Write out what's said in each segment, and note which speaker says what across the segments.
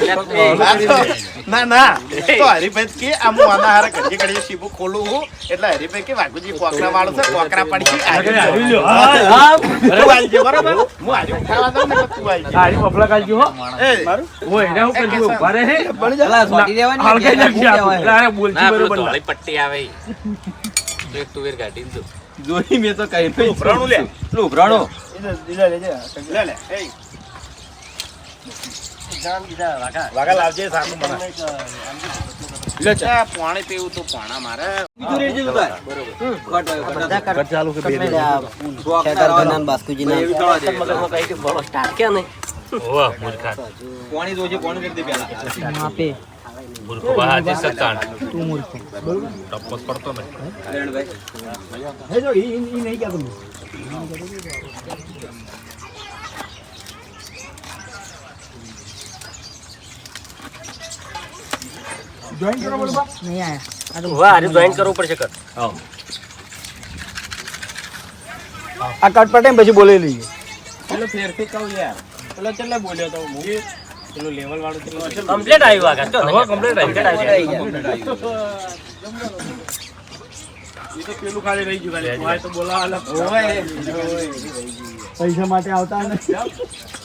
Speaker 1: ને
Speaker 2: ના તો હરીભાઈ કે આ હું આના હારે ઘડી ઘડી શીબુ ખોલું હું એટલે હરીભાઈ કે વાઘુજી કોકરા વાળો છે કોકરા પડી
Speaker 1: આવી. હા.
Speaker 2: બરાબર હું આજે ઉઠાવા દઉં ને તું આવી ગયો.
Speaker 1: હારી મફલા કાઢજો હો.
Speaker 2: એ,
Speaker 1: ઓય, એને હું કરજો? ઊભા રહે હે.
Speaker 3: અલા, સોટી દેવાની
Speaker 1: આપણું. એટલે આને બોલતી બરોબર.
Speaker 4: ધોળી પટ્ટી આવે એક તુવેર કાઢીને દો
Speaker 3: જોઈ મેં તો કઈ નહીં.
Speaker 1: ઉભરાણું લે.
Speaker 3: ઉભરાણું.
Speaker 2: લે લે એ
Speaker 1: વાઘા. લાવજે સારું મને.
Speaker 2: પાણી પીવું તો પાણા મારે.
Speaker 3: બીજું રહી ગયું તાર. ખોટ હોય, ખોટ હોય.
Speaker 1: ઘર ચાલુ કે બે દિવસ.
Speaker 3: શોખ ના રહેવાનો. એવી થવા દે.
Speaker 4: ઓહ મૂર્ખા
Speaker 3: પાણી જોજે, પાણી કરી દે તો
Speaker 4: વાહ બહારથી જોઈન કરવું પડશે ને
Speaker 3: હા
Speaker 5: આ કટ પટે પછી બોલી લઈએ.
Speaker 3: પેલો ફેરથી કહું યાર. પેલો ચેટલે બોલ્યો તો હું? પેલું લેવલ વાળું?
Speaker 4: કમ્પ્લીટ આવ્યું આગળ હવે કમ્પ્લીટ
Speaker 1: એ તો પેલું ખાલી રહી ગયું ખાલી. તો બોલાવા.
Speaker 5: પૈસા માટે આવતા નથી.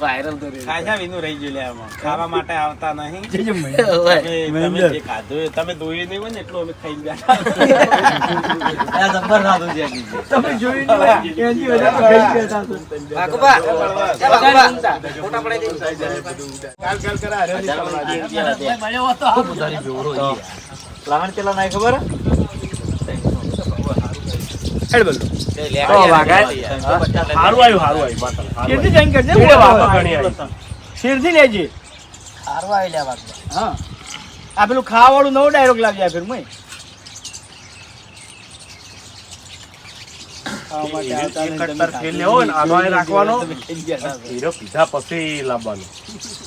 Speaker 1: આવતા નહીં. આજે એટલે તો
Speaker 3: ખાસા વિનું રહી ગયું લે આમાં. ખાવા માટે આવતા નહીં. તમે તમે જે ખાધું તમે દોઈ નહીં હોય ને એટલું અમે ખાઈ ગયા આ જબ્બર ખાધું છે
Speaker 5: તમે જોઈ નહીં.
Speaker 2: ગાલ ગાલ કરે
Speaker 5: કેટલા નાય ખબર? હેડ બોલ.
Speaker 1: સારું આવ્યું સારું આવ્યું માતા. સારું
Speaker 5: શેરથી જઈને કરજે.
Speaker 1: આવ્યું. વાતો ઘણી આવી.
Speaker 5: શેરથી લેજે. હા. આ પેલું ખાવા વાળું નવો ડાયલોગ લાવજે આ ફિર મુય
Speaker 1: પીધા પછી લાવવાનું.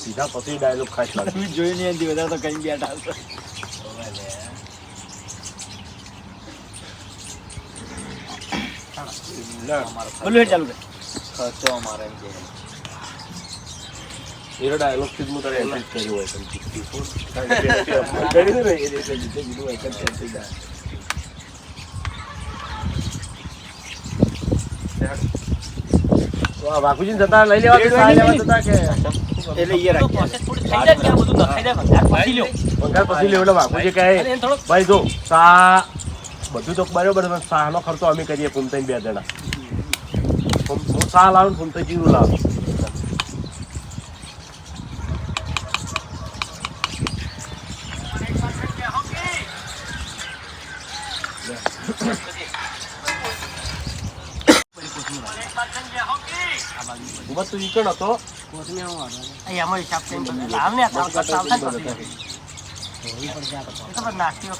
Speaker 1: પીધા પછી ડાયલોગ ખાસ
Speaker 5: જોઈ નહીં વધારે તો કઈ બેઠા બોલું હેડ ચાલુ કર.
Speaker 1: હીરો ડાયલોગથી હું તારે edit કર્યું હોય તમે કરી દો ને એ રીતે જીતે જીતું હોય એટલે થઈ જાય. તો વાઘુજીને જતા લઈ લેવા લેવા જતા કે?
Speaker 5: એટલે
Speaker 1: પછી લેવડે વાઘુજી કહે ભાઈ જો સા બધું તો બરાબર સાહનો ખર્ચો અમે કરીએ ફૂમતાઈ બે જણા હું સાહ લાવું ને ફૂમતાઈ જીરું લાવું ઊભા તું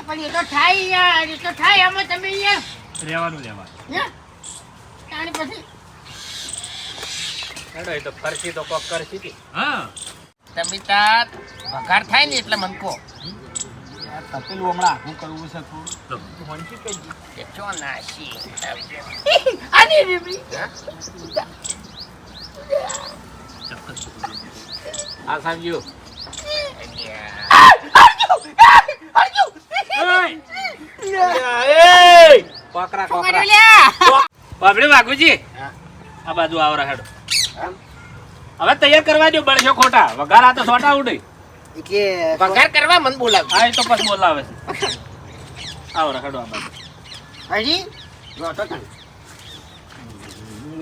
Speaker 6: પણ એ તો થાય યાર એ તો થાય આમાં તમે યાર.
Speaker 1: રહેવાનું લેવા
Speaker 6: તાણી પછી?
Speaker 4: હેડો એ તો ખર્ચી તો કોક કરશી હતી
Speaker 2: તમે તાર વઘાર થાય ને એટલે મન કહો.
Speaker 5: તપેલું હમણાં આખું કરવું છે થોડું.
Speaker 2: નાસી.
Speaker 6: આની રીબી.
Speaker 4: આ સમજ્યું
Speaker 3: કોકરા કોકરા
Speaker 4: બાપડે વાઘુજી આ બાજુ આવરા હેડો હવે તૈયાર કરવા દો બળશો ખોટા વઘાર આ તો છોટા ઉડે
Speaker 2: વઘાર કરવા મન બોલાવે
Speaker 4: હા એ તો પછી બોલાવે છે આવરા હેડો આ બાજુ
Speaker 6: હજી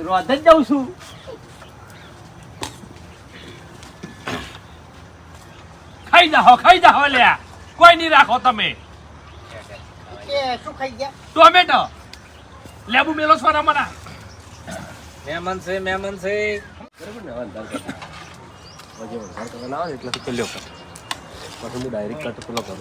Speaker 5: રોજ જ જાઉં છું
Speaker 1: ખાઈ જાઓ ખાઈ જાઓ લ્યા કોઈ નહીં રાખો તમે.
Speaker 6: એ શું ખાઈ ગયા?
Speaker 4: ટોમેટો. લેબુ મેલો છો મના
Speaker 3: મહેમાન છે મહેમાન છે.
Speaker 1: બરાબર ને આવે એટલે તો લ્યો કર. પછી હું ડાયરેક્ટ કટ પેલો કરું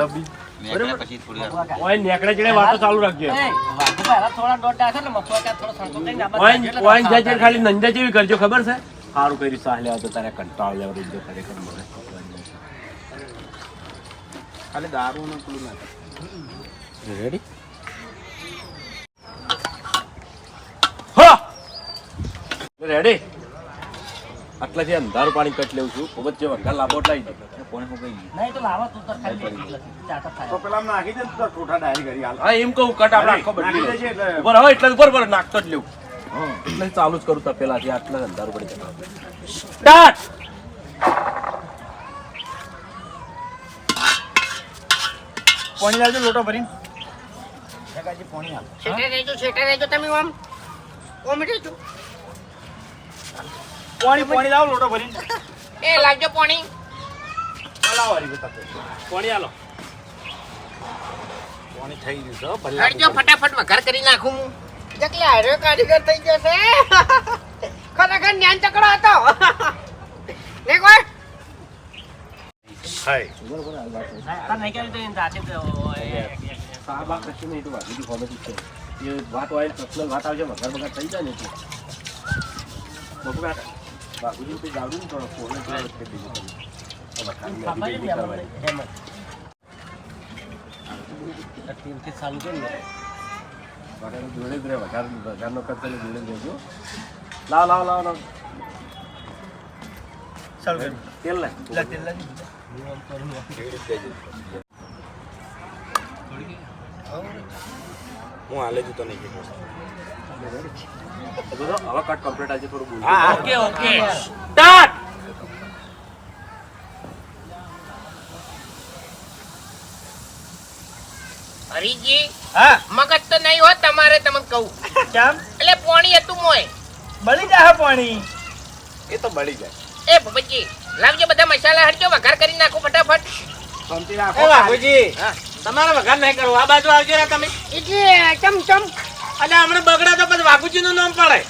Speaker 1: આહ. લવડી. ઓય નેકળે ચડે વાતો ચાલુ રાખજો. ઓય ઓય જાય ખાલી નંજા જેવી કરજો ખબર છે? સારું કર્યું સાહ લેવા તો તારે કંટાળ લેવા દીધો ખરેખર મને.
Speaker 2: ખાલી દારૂ નું પેલું ના
Speaker 1: રેડી હો રેડી આટલાથી અંધારું પાણી કટ લેવું છું ખૂબ જ જે વરસાદ લાંબો લાવી દો
Speaker 2: તો પેલા નાખી દે તો ઠોઠા ડાયરી કરી હાલ.
Speaker 1: હા એમ કહું કટ આપણે આખો બદલી
Speaker 2: એટલે-
Speaker 1: ઉપર હવે એટલે ઉપર ઉપર નાખતો જ લેવું. એટલે ચાલુ જ કરું તો આટલા અંધારું પડી જાય સ્ટાર્ટ
Speaker 5: પાણી લાવજો લોટો ભરીને. કાકાજી પાણી આપ
Speaker 6: છેટે રહેજો છેટે રહેજો તમે આમ કોમેડી છો
Speaker 5: પાણી પાણી લાવો લોટો ભરીને.
Speaker 6: એ લાવજો પાણી.
Speaker 5: લાવો હરી બેટા
Speaker 1: પાણી આલો.
Speaker 2: પાણી થઈ ગયું છે ભલે
Speaker 6: કાઢજો ફટાફટ વઘાર કરી નાખું હું. જકલે હાર્યો કારીગર થઈ જશે ખરેખર જ્ઞાન ચકડો હતો. ને કોઈ?
Speaker 1: સાહેબ આ કશું નહીં તો વાગી કોમેડી છે. એ વાત હોય પર્સનલ વાત આવશે વગર વગર થઈ જાય ને તો કરવાની. વઘારનું જોડે જ રહે વઘાર વઘારનો ખર્ચ જોડે જ રહેજો લાવ લાવ લાવ
Speaker 5: ચાલુ
Speaker 2: નહીં
Speaker 1: હવે કટ કમ્પ્લીટ આજે થોડું બોલ
Speaker 4: ઓકે ઓકે સ્ટાર્ટ
Speaker 6: હરીજી
Speaker 5: હા.
Speaker 6: મગજ તો નહીં હોય તમારે તમને કહું.
Speaker 5: કેમ?
Speaker 6: એટલે પાણી હતું મોય.
Speaker 5: બળી જાય પાણી.
Speaker 2: એ તો બળી જાય.
Speaker 6: એ ભૂપતજી લાવજો બધા મસાલા હટજો વઘાર કરી નાખો ફટાફટ.
Speaker 4: બાપુજી તમારે વઘાર નહીં કરવું. આ બાજુ આવજો ને તમે.
Speaker 6: એટલે ચમ ચમ.
Speaker 4: અને હમણાં બગડા તો પછી વાઘુજી નું નામ પડે.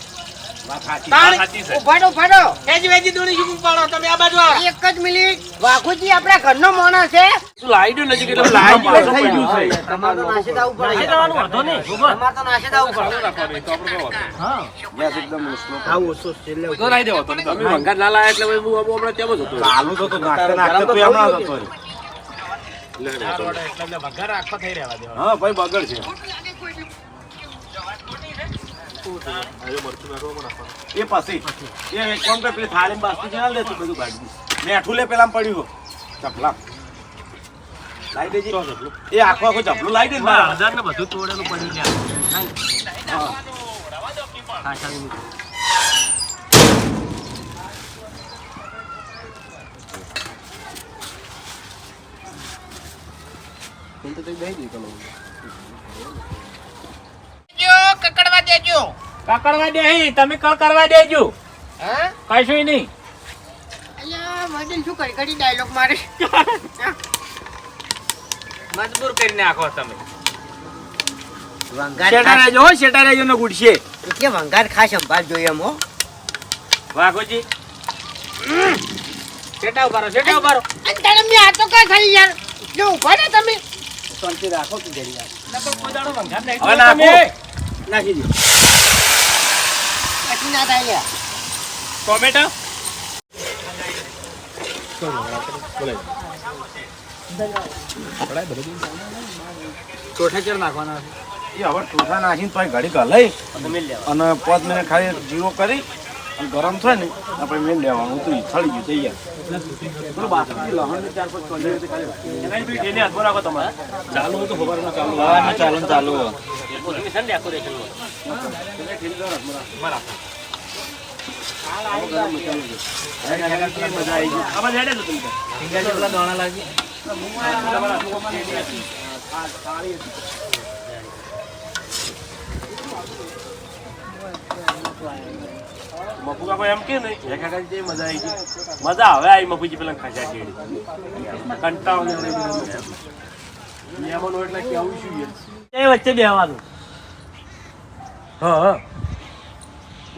Speaker 6: ઉભાડો ઉભાડો
Speaker 4: વેજી વેજી દોણી શું પાડો તમે આ બાજુ આવો
Speaker 6: એક જ મિનિટ. વાઘુજી આપણા ઘરનો માણસ છે.
Speaker 1: તું નજીક એટલે લાવી થઈ ગયું છે?
Speaker 6: તમારે નાશે દાવું પડે. તમારે તો નાશે દાવું પડે.
Speaker 2: ગેસ એકદમ ઓછો.
Speaker 5: આવું ઓછો છેલ્લે
Speaker 1: તો લાવી દેવો તમે તમે વંગાર ના લાયા એટલે હું હું હમણાં તેમ જ હતો.
Speaker 2: ચાલુ તો તો નાખતે નાખતે તું હમણાં જ હતો. રે.
Speaker 4: વઘાર આખો થઈ રહેવા દેવા
Speaker 2: હા ભાઈ બગડ છે એ પછી. એ એક કામ કર પેલી થાળી બાસ્તી જણા ને લે તું બધું બાજુ મેઠું લે પેલા પડ્યું ચપલા લાઈ દેજે. એ આખો આખો ચપલું લાઈ દે મારા.
Speaker 1: હજાર ને બધું તોડેલું પડ્યું ત્યાં.
Speaker 6: જો કકડવા દેજો.
Speaker 4: કકડવા દે અહીં, તમે કળ કરવા દેજો.
Speaker 6: હા?
Speaker 4: કશું નહીં.
Speaker 6: અલ્યા વડીલ શું કરી? ઘડી ડાયલોગ મારે.
Speaker 4: મજબૂર કરી નાખો તમે.
Speaker 5: શેટા હો શેટા રહેજો ને ગુડશે
Speaker 6: એટલે વંગાર ખાસ સંભાળ જોઈએ એમ હો.
Speaker 4: વાઘોજી. સેટા ઉભારો સેટા ઉભારો.
Speaker 6: અંતર મેં આ તો કઈ થઈ યાર. જો ઊભા ને તમે.
Speaker 5: શાંતિ રાખો તું જરી વાર
Speaker 4: નકર કોઈ દાડો વંગાર નહીં.
Speaker 1: નાખી
Speaker 5: દો.
Speaker 6: પછી ના થાય લ્યા.
Speaker 4: ટોમેટો?
Speaker 5: ચોઠા નાખવાના?
Speaker 2: એ હવે ટોસા નાખીને તોય ઘડી ગલાઈ અને પાંચ મિનિટ ખાલી જીરો કરી અને ગરમ થાય ને આપણે મેં લેવાનું તો થળી ગયું તૈયાર. ચાલુ બાસુંદી લહણ ને
Speaker 1: ચાલુ હોય ચાલુ
Speaker 3: ચાલુ ચાલુ
Speaker 1: મજા આવી ગઈ આમાં હેડે તો તમે મફુ કાકો એમ કે ને હે મજા આવી ગઈ મજા હવે આવી મફુજી પેલા ખાજા કેડી કંટાળો એટલે કેવું શું
Speaker 3: વચ્ચે બેવાનું
Speaker 1: હા હા.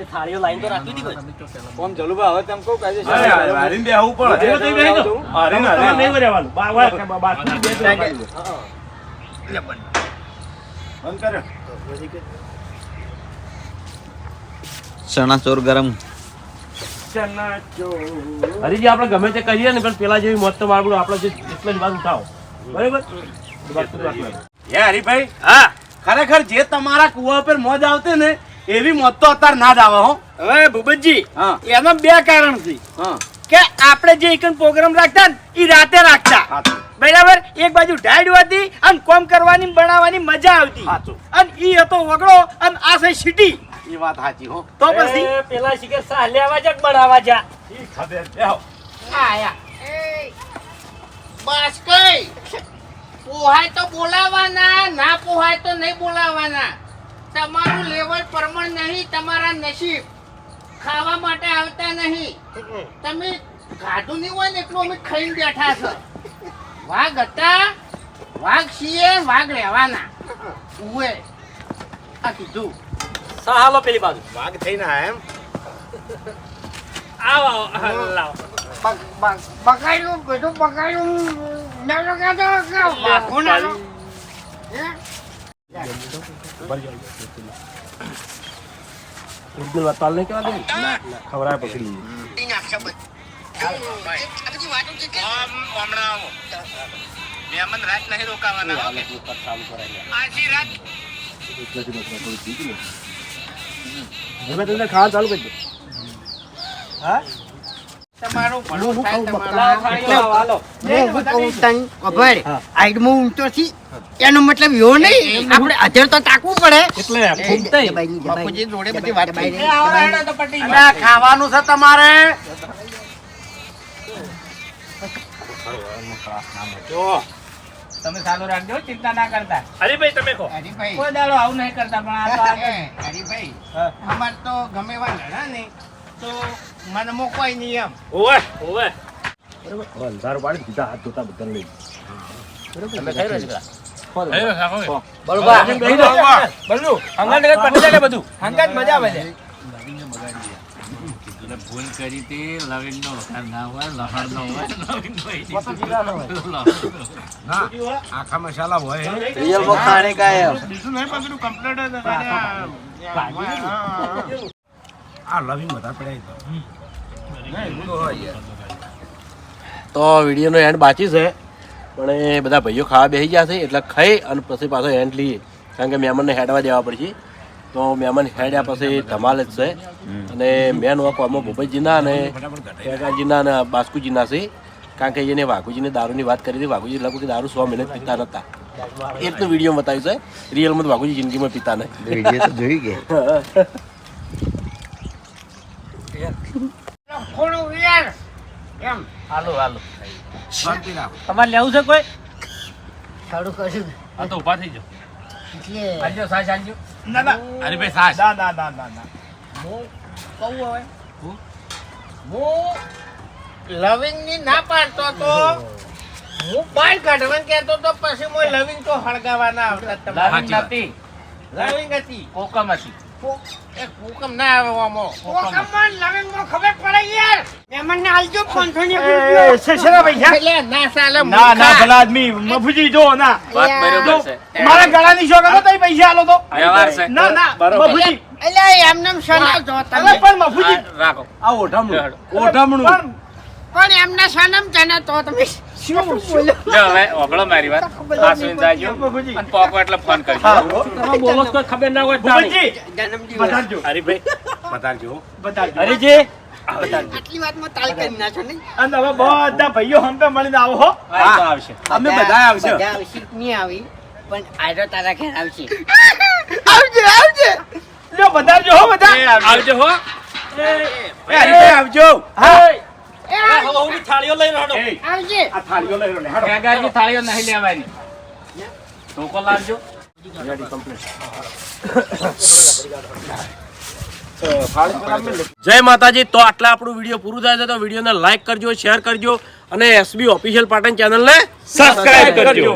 Speaker 3: તે થાળીઓ લાઈન તો રાખી દી કોઈ
Speaker 5: કોમ જલુભા હવે તેમ કહું કાજે
Speaker 2: અરે હારીને બેહવું પડે.
Speaker 1: એ તો બેહી જાઓ.
Speaker 2: હારીને હારીને.
Speaker 1: નહીં રહેવાનું. બા- બા- બા- બાજુથી બે
Speaker 2: બંધ કર્યો.
Speaker 3: ચણા ગરમ.
Speaker 1: હરીજી આપણે ગમે તે કરીએ ને પણ પેલા જેવી મોત તો મારવું આપણે જે એટલે જ વાત ઉઠાવો. બરાબર? વાત
Speaker 2: હે હરીભાઈ હા. ખરેખર જે તમારા કુવા પર મોજ આવતી ને એવી મોત તો અત્યારે ના જ આવે હો.
Speaker 5: હવે ભૂપતજી એના બે કારણ છે કે આપણે જે એક પ્રોગ્રામ રાખતા ને એ રાતે રાખતા. બરાબર? એક બાજુ ઢાઈડ હતી અને કોમ કરવાની બનાવવાની મજા આવતી. અને ઈ હતો વગડો અને આ છે સિટી.
Speaker 2: એ વાત સાચી હો.
Speaker 5: તો પછી?
Speaker 3: પેલા શિખર સાહ લેવા જા કે જા.
Speaker 2: ઈ ખબર બેહો
Speaker 6: આયા એ બસ કઈ. પોહાય તો બોલાવાના ના પોહાય તો નહીં બોલાવાના. તમારું લેવલ પરમણ નહીં તમારા નસીબ. ખાવા માટે આવતા નહીં. તમે ખાધું નહીં હોય ને એટલું અમે ખાઈને બેઠા છો. વાઘ હતા વાઘ છીએ વાઘ રહેવાના. ઉએ આ કીધું.
Speaker 3: હાલો પેલી બાજુ.
Speaker 2: વાઘ થઈને આયા એમ.
Speaker 3: આવો આવો લાવો.
Speaker 6: બધું બગાડ્યું. બકાયું બધું બકાયું નાનો કાઢો કે હે?
Speaker 1: ખબર પકડી
Speaker 6: આજી રાત
Speaker 1: ને. હવે તમને ખાવા ચાલુ કરી દો.
Speaker 6: તમારું ભલું
Speaker 1: હું
Speaker 6: થાય
Speaker 1: કહું
Speaker 6: તમારું.
Speaker 3: થાળીઓ હાલો
Speaker 6: હું હું તને આઈડ આઈડમાં ઊંટો છી એનો મતલબ એવો નહીં. આપણે અધર તો તાકવું પડે.
Speaker 1: એટલે
Speaker 6: બાપુજી જોડે બધી વાત
Speaker 2: ખાવાનું છે તમારે?
Speaker 5: તમે સારું રાખજો ચિંતા ના કરતા.
Speaker 1: હરીભાઈ તમે કહો.
Speaker 6: હરીભાઈ.
Speaker 5: કોઈ દાડો આવું નહીં કરતા પણ આ તો
Speaker 6: હરીભાઈ અમાર તો ગમે એવા લડા ને તો મને મોકવાય નહીં એમ.
Speaker 1: ઓવે ઓવે બરાબર. અંધારું પાડી દીધા હાથ ધોતા બધાને લઈ
Speaker 3: તમે ખાઈ રહ્યો
Speaker 7: ભૂલ કરી તે લવિંગ નો ના હોય લહણ નો હોય. લવિંગ નો હોય
Speaker 2: આખા મસાલા હોય.
Speaker 3: રિયલ ખાને કા હે
Speaker 2: બીજું નહીં પણ પેલું આ લવિંગ બધા પડાય
Speaker 1: તો વિડીયોનો એન્ડ બાકી છે. પણ એ બધા ભાઈઓ ખાવા બેસી ગયા છે એટલે ખાઈ અને પછી પાછો હેન્ડ લઈએ. કારણ કે મહેમાનને હેડવા દેવા પડશે. તો મહેમાન હેડ્યા પછી ધમાલ જ છે. અને મેન વર્ક આમાં ભૂપતજીના અને ટેકાજીના અને બાસ્કુજીના છે. કારણ કે એને વાઘુજીને દારૂની વાત કરી હતી. વાઘુજી લગભગ દારૂ સો મહિને પીતા નતા. એટલું વીડિયો બતાવ્યું છે. રિયલમાં તો વાઘુજી જિંદગીમાં પીતા નહીં
Speaker 3: જોઈ ગયા.
Speaker 6: થોડું યાર એમ.
Speaker 3: હાલો હાલો.
Speaker 2: શાંતિ રાખો.
Speaker 3: તમારે લેવું છે કોઈ?
Speaker 6: થોડું કશું
Speaker 1: આ તો ઊભા થઈ જાઓ.
Speaker 6: એટલે
Speaker 5: આજો સાસ આજો
Speaker 2: ના ના.
Speaker 1: ભાઈ સાસ.
Speaker 2: ના ના ના ના ના.
Speaker 6: હું કહું હવે. હું? લવિંગની ના પાડતો તો હું બહાર કાઢવાનું કહેતો તો પછી હું લવિંગ તો હળગાવાના આવતા
Speaker 5: લવિંગ નથી
Speaker 6: લવિંગ હતી.
Speaker 5: કોકમ હતી.
Speaker 6: કુ- એ કુકમ ના આવે આમાં કુકમમાં લવિંગમાં ખબર પડે યાર. મહેમાનને આલજો 500 ની
Speaker 5: એ શેષરા પૈસા
Speaker 6: એટલે ના ચાલે
Speaker 5: ના ના ભલા આદમી મફુજી જો ના.
Speaker 7: વાત બરોબર છે.
Speaker 5: મારા ગળાની શોખ હતો પૈસા આલો તો.
Speaker 7: વ્યવહાર છે.
Speaker 5: ના ના મફુજી.
Speaker 6: એટલે એમને સના જો તમે
Speaker 5: પણ મફુજી.
Speaker 7: રાખો.
Speaker 1: આ ઓઢામણું. ઓઢમણું.
Speaker 5: પણ
Speaker 6: પણ એમને સનમ જાણે તો તમે
Speaker 5: શું બોલ્યો
Speaker 4: હવે ઓગળો મારી વાત. આ સુઈને જાજો. અને પોકો એટલે ફોન કરજો.
Speaker 1: તમે બોલો છો ખબર ના હોય તાળી.
Speaker 5: બાપુજી બતાડજો
Speaker 2: હરીભાઈ બતાવજો
Speaker 5: બતાડજો
Speaker 1: હરીજી.
Speaker 6: આટલી વાતમાં તાલ કરી નાખો ને
Speaker 5: અને હવે બધા ભાઈઓ હંપે મળીને આવો હો.
Speaker 4: આવશે.
Speaker 2: અમે બધા આવશે
Speaker 6: બધા આવશે નહીં આવી પણ આજે તારા ઘેર આવશે.
Speaker 5: આવજે આવજે. લ્યો બતાડજો હો બધા.
Speaker 4: આવજો. હો
Speaker 2: એ હરીભાઈ આવજો.
Speaker 5: હા.
Speaker 1: થાળીઓ લઈ રહ્યો
Speaker 6: આવજે
Speaker 2: આ થાળીઓ લઈ લો ને હાડો.
Speaker 4: થાળીઓ નહીં લેવાની. ધોકો લાવજો.
Speaker 1: જય માતાજી તો આટલા આપણું વીડિયો પૂરું થાય છે તો વિડીયોને લાઈક કરજો શેર કરજો અને એસબી ઓફિશિયલ પાટણ ચેનલને
Speaker 2: સબસ્ક્રાઇબ કરજો.